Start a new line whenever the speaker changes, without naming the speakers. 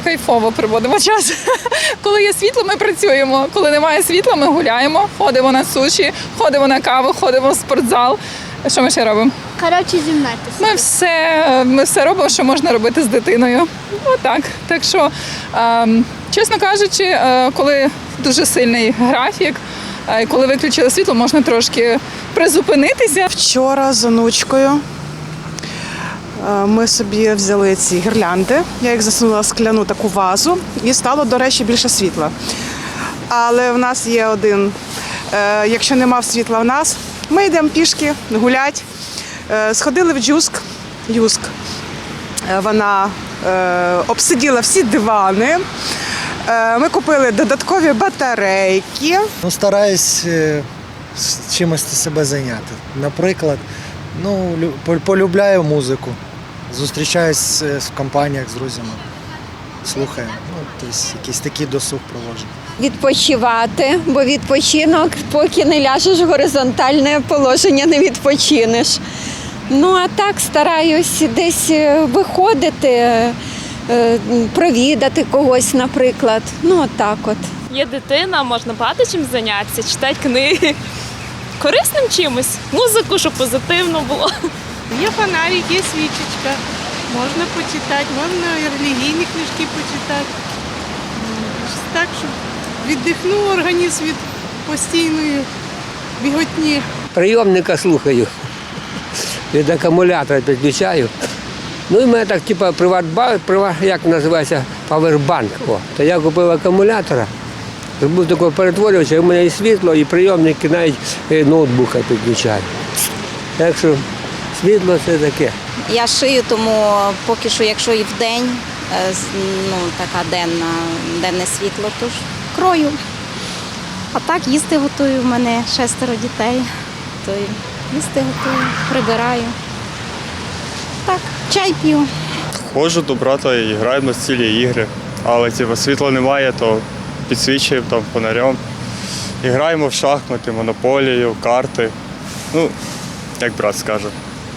Ми кайфово проводимо час. Коли є світло, ми працюємо. Коли немає світла, ми гуляємо, ходимо на суші, ходимо на каву, ходимо в спортзал. Що ми ще робимо?
Коротше, зімнатися.
Ми все, ми все робимо, що можна робити з дитиною. Отак. Так що, ем, чесно кажучи, е, коли дуже сильний графік, е, коли виключили світло, можна трошки призупинитися.
Вчора з онучкою ми собі взяли ці гірлянди. Я їх засунула в скляну таку вазу і стало, до речі, більше світла. Але в нас є один. е, Якщо нема світла в нас, ми йдемо пішки гулять. Е, Сходили в Джуск. Юск. Е, Вона е, обсиділа всі дивани. Е, Ми купили додаткові батарейки.
Ну, стараюсь е, чимось себе зайняти. Наприклад, ну, лю- полюбляю музику. Зустрічаюсь е, в компаніях з друзями. Слухаю. Ну, тобто якийсь такий досуг проводжу.
Відпочивати, бо відпочинок, поки не ляжеш в горизонтальне положення, не відпочинеш. Ну а так стараюсь десь е, виходити, е, провідати когось, наприклад. Ну, от так от.
Є дитина, можна багато чим зайнятися, читати книги. Корисним чимось. Музику, щоб позитивно було.
Є фонарик, є свічечка. Можна почитати, можна релігійні книжки почитати. Так, щоб віддихнув організм від постійної біготні.
прийомника слухаю. Від акумулятора підключаю. Ну і в мене так, типу, приватбанк, приват, як називається, павербанк. О, то я купив акумулятора, зробив такого перетворювача, і в мене і світло, і прийомники навіть е, ноутбука підключаю. Так що світло це таке.
Я шию, тому поки що, якщо і вдень, е, з- ну така денна, денне світло, то ж крою. А так їсти готую. У мене шестеро дітей, то й їсти готую, прибираю. Так, чай п'ю.
Ходжу до брата і граємо з цілі ігри. Але типу, світла немає, то підсвічуємо там фонарем. І граємо в шахмати, монополію, карти. Ну, як брат скаже.